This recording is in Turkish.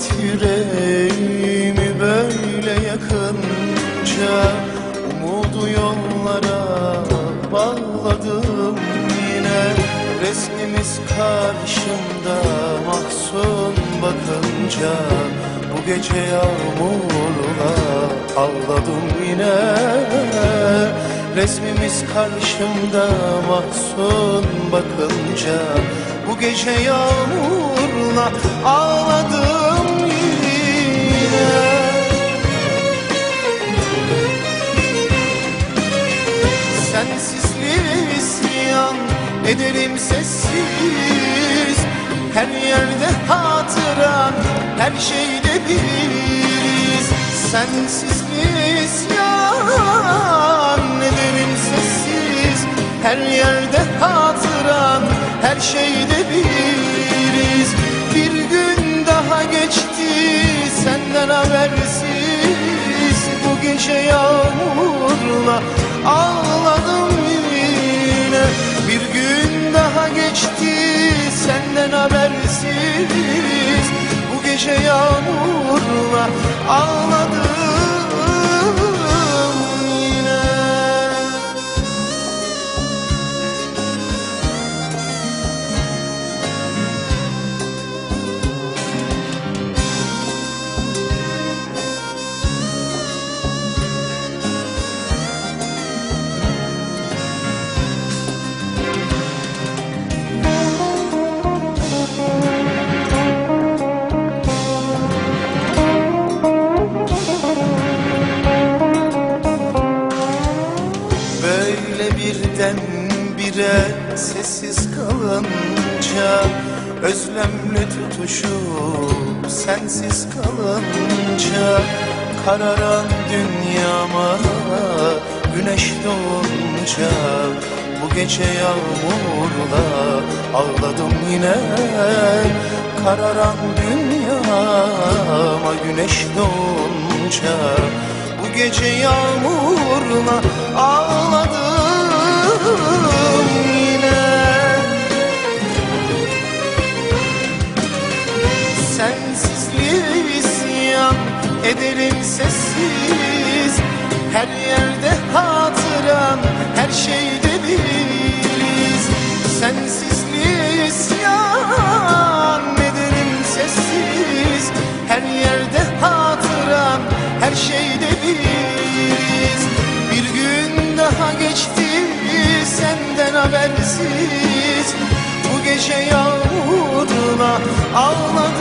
Hasret yüreğimi böyle yakınca Umudu yollara bağladım yine. Resmimiz karşımda mahzun bakınca Bu gece yağmurla ağladım yine. Resmimiz karşımda mahzun bakınca Bu gece yağmurla ağladım sessiz. Her yerde hatıran, her şeyde biriz Sensizliğe isyan ederim sessiz. Her yerde hatıran, her şeyde biriz. Bir gün daha geçti senden habersiz. Bu gece yağmurla ağladım yağmurla ağladım sessiz kalınca Özlemle tutuşup sensiz kalınca Kararan dünyama güneş doğunca Bu gece yağmurla ağladım yine. Kararan dünyama güneş doğunca Bu gece yağmurla ağladım ederim sessiz. Her yerde hatıran, her şeyde biriz Sensizliğe isyan ederim sessiz? Her yerde hatıran, her şeyde biriz Bir gün daha geçti senden habersiz. Bu gece yağmuruna ağladım